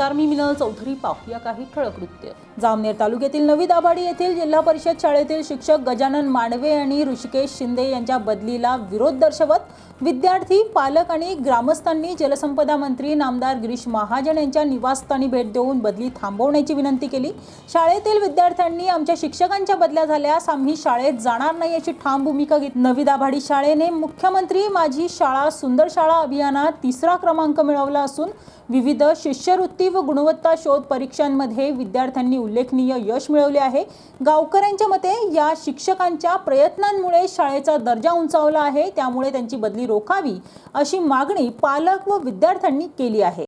नमस्कार मी मिनल चौधरी. पाहूया काही ठळक वृत्त. जामनेर तालुक्यातील नवी दाभाडी येथील जिल्हा परिषद शाळेतील शिक्षक गजानन मांडवे आणि ऋषिकेश शिंदे यांच्या बदलीला विरोध दर्शवत विद्यार्थी पालक आणि ग्रामस्थांनी जलसंपदा मंत्री नामदार गिरीश महाजन यांच्या निवासस्थानी भेट देऊन बदली थांबवण्याची विनंती केली. शाळेतील विद्यार्थ्यांनी आमच्या शिक्षकांच्या बदल्या झाल्यास आम्ही शाळेत जाणार नाही याची ठाम भूमिका घेतली नवी दाभाडी शाळेने मुख्यमंत्री माझी शाळा सुंदर शाळा अभियानात तिसरा क्रमांक मिळवला असून विविध शिष्यवृत्ती व गुणवत्ता शोध परीक्षांमध्ये विद्यार्थ्यांनी उल्लेखनीय यश मिळवले आहे. गावकऱ्यांच्या मते या शिक्षकांच्या प्रयत्नांमुळे शाळेचा दर्जा उंचावला आहे. त्यामुळे त्यांची बदली रोखावी अशी मागणी पालक व विद्यार्थ्यांनी केली आहे.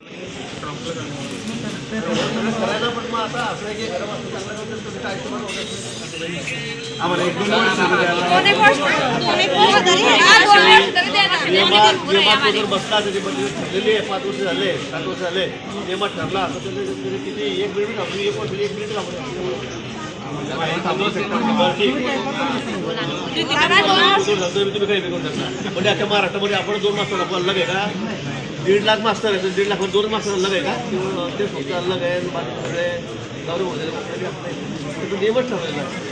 नियमात नियमात वर्ष बसला त्याची बदली ठरलेली आहे पाच वर्ष झाले सात वर्ष झाले ठरला त्याने किती एक मिनिट थांबली एक वर्ष मिनिट म्हणजे आता महाराष्ट्रामध्ये आपण दोन मास्टर अलग आहे का? दीड लाख मास्टर आहे दीड लाख दोन मास्टर अलग आहे का? ते फक्त अलग आहे बाकी सगळे जाऊ नियमच ठरलेला आहे.